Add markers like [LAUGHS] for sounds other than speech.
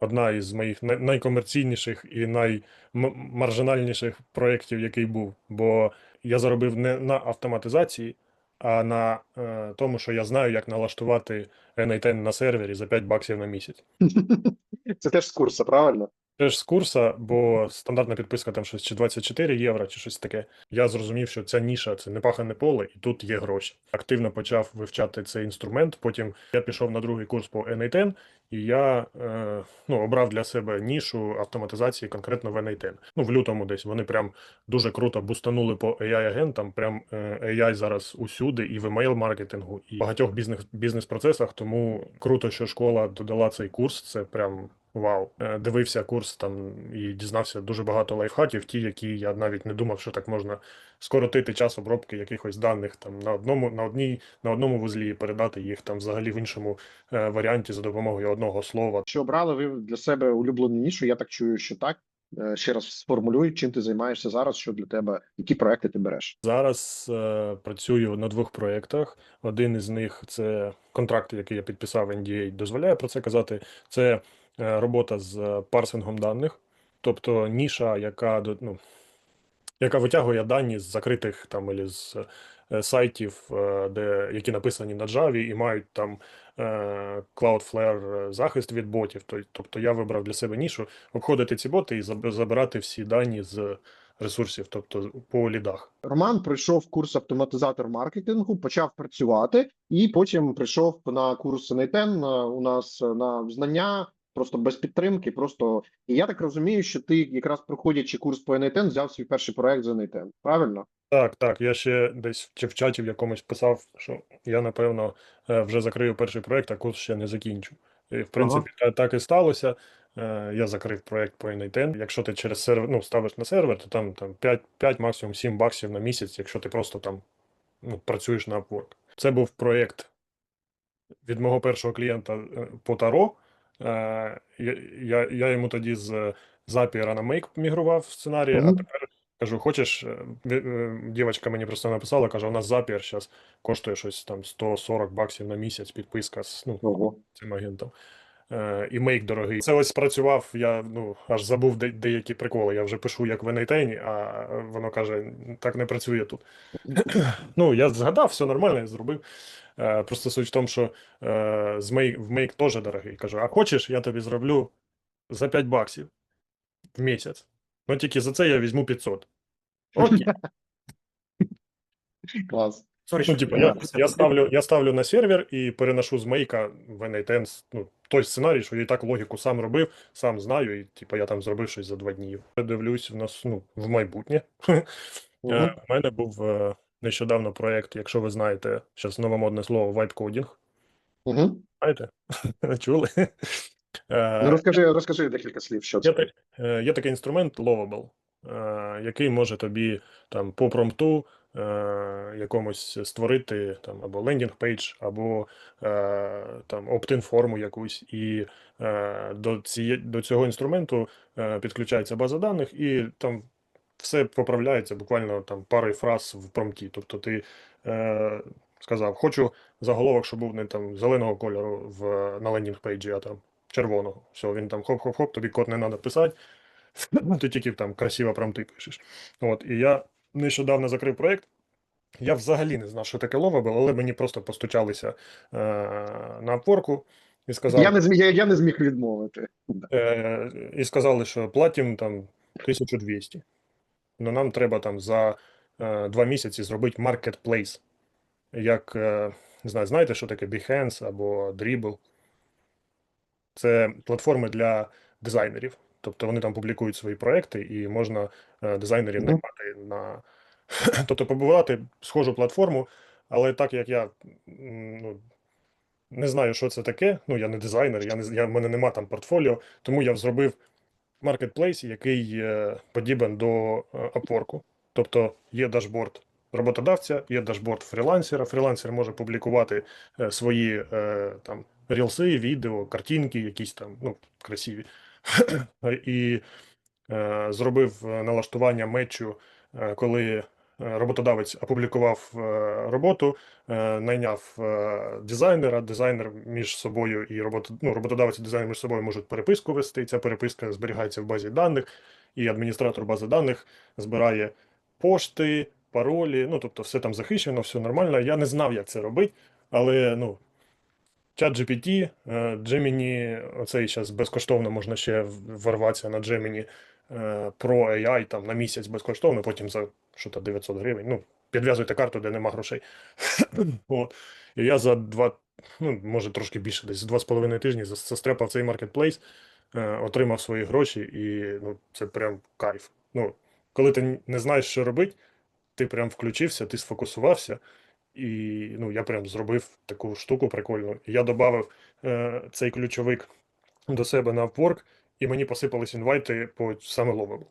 одна із моїх найкомерційніших і наймаржинальніших проєктів, який був. Бо я заробив не на автоматизації, а на е, тому, що я знаю, як налаштувати N8 на сервері за 5 баксів на місяць. [LAUGHS] Це теж з курсу, правильно? Теж з курса, бо стандартна підписка там щось чи 24 євро, чи щось таке. Я зрозумів, що ця ніша це не пахане поле, і тут є гроші. Активно почав вивчати цей інструмент. Потім я пішов на другий курс по N8, і я е, ну, обрав для себе нішу автоматизації конкретно в N8. Ну, в лютому десь вони прям дуже круто бустанули по AI-агентам. Прям е, AI зараз усюди, і в емейл-маркетингу, і в багатьох бізнес бізнес-процесах. Тому круто, що школа додала цей курс. Це прям Вау, Е, дивився курс там і дізнався дуже багато лайфхаків, ті, які я навіть не думав, що так можна скоротити час обробки якихось даних там на одному, на одній, на одному вузлі і передати їх там взагалі в іншому е, варіанті за допомогою одного слова. Чи обрали ви для себе улюблену нішу? Я так чую, що так. Е, Ще раз сформулюй, чим ти займаєшся зараз, що для тебе, які проекти ти береш? Зараз е, працюю на двох проєктах. Один із них це контракт, який я підписав NDA, дозволяє про це казати. Це робота з е, парсингом даних, тобто ніша, яка ну, яка витягує дані з закритих там або з е, сайтів, е, де, які написані на Java і мають там е, Cloudflare е, захист від ботів. Тобто я вибрав для себе нішу обходити ці боти і забирати всі дані з ресурсів, тобто по лідах. Роман пройшов курс автоматизатор маркетингу, почав працювати, і потім прийшов на курс е, у нас е, на знання. Просто без підтримки, просто і я так розумію, що ти якраз проходячи курс по NITEN, взяв свій перший проект за NITEN, правильно? Так, так. Я ще десь чи в чаті в якомусь писав, що я напевно е, вже закрию перший проект, а курс ще не закінчу. І в принципі та- так і сталося. Е, Я закрив проект по N8. Якщо ти через сервер ну, ставиш на сервер, то там, там 5, 5, максимум 7 баксів на місяць, якщо ти просто там ну, працюєш на Upwork. Це був проєкт від мого першого клієнта е, по Таро. Е, Я, я, я йому тоді з Zapier на Make мігрував в сценарій, а тепер кажу: хочеш, е, е, дівчинка мені просто написала, каже, у нас Zapier зараз коштує щось там 140 баксів на місяць підписка з ну, Ого. цим агентом. Е, і мейк дорогий. Це ось працював, я ну аж забув де, деякі приколи. Я вже пишу як в N8, а воно каже, так не працює тут. [CLEARS THROAT] ну, я згадав, все нормально, я зробив. Е, просто суть в тому, що е, з мейк, в мейк теж дорогий. Кажу, а хочеш, я тобі зроблю за 5 баксів в місяць. Ну тільки за це я візьму 500. Окей. Клас. Ну, типу, я, я, ставлю, я ставлю на сервер і переношу з мейка в N8 ну, той сценарій, що я і так логіку сам робив, сам знаю, і типу, я там зробив щось за два дні. Я дивлюсь в нас ну, в майбутнє. Е. У мене був е, нещодавно проєкт, якщо ви знаєте, зараз новомодне слово вайп-кодінг. Угу. Знаєте? [LAUGHS] Чули? Е, Ну розкажи, розкажи декілька слів, що це. е, є такий інструмент Lovable, е, який може тобі там по промпту е, якомусь створити там або лендінг пейдж, або е, там opt-in форму якусь, і е, до, ціє, до цього інструменту е, підключається база даних, і там все поправляється буквально там парою фраз в промпті. Тобто ти сказав, хочу заголовок, щоб був не там зеленого кольору в, на лендінг пейджі, а там червоного. Все, він там хоп-хоп-хоп, тобі код не треба писати. [CLEARS THROAT] Ти тільки там красиво промпти пишеш. От, і я нещодавно закрив проєкт. Я взагалі не знав, що таке Lovable, але мені просто постучалися е, на Upwork і сказали, Я не зміг, я, я не зміг відмовити. е, і сказали, що платимо там 1200. Ну нам треба там за е, два місяці зробити marketplace. Як е, не знаю, знаєте, що таке Behance або Dribble? Це платформи для дизайнерів. Тобто вони там публікують свої проекти, і можна е, дизайнерів наймати на [LAUGHS] тобто побудувати схожу платформу, але так як я ну, не знаю, що це таке. Ну, я не дизайнер, я не я, в мене нема там портфоліо, тому я зробив маркетплейс, який е, подібен до е, Тобто є дашборд роботодавця, є дашборд фрілансера. Фрілансер може публікувати е, свої е, там рілси, відео, картинки, якісь там ну, красиві. [CLEARS THROAT] І е, зробив е, налаштування мечу, е, коли роботодавець опублікував роботу, найняв дизайнера. Дизайнер між собою і робот... ну, роботодавець і дизайнер між собою можуть переписку вести. Ця переписка зберігається в базі даних, і адміністратор бази даних збирає пошти, паролі. Ну тобто, все там захищено, все нормально. Я не знав, як це робити, але ну. Чат GPT, е, Gemini, оцей зараз безкоштовно можна ще ворватися на Gemini е, Pro AI там на місяць безкоштовно, потім за що то 900 гривень. Ну, підв'язуйте карту, де нема грошей. [COUGHS] От. І я за два, ну, може трошки більше, десь за два з половиною тижні зас- застрепав цей маркетплейс, е, отримав свої гроші, і ну, це прям кайф. Ну, коли ти не знаєш, що робити, ти прям включився, ти сфокусувався. І ну, я прям зробив таку штуку прикольну. Я додав е, цей ключовик до себе на Upwork, і мені посипались інвайти по саме ловому.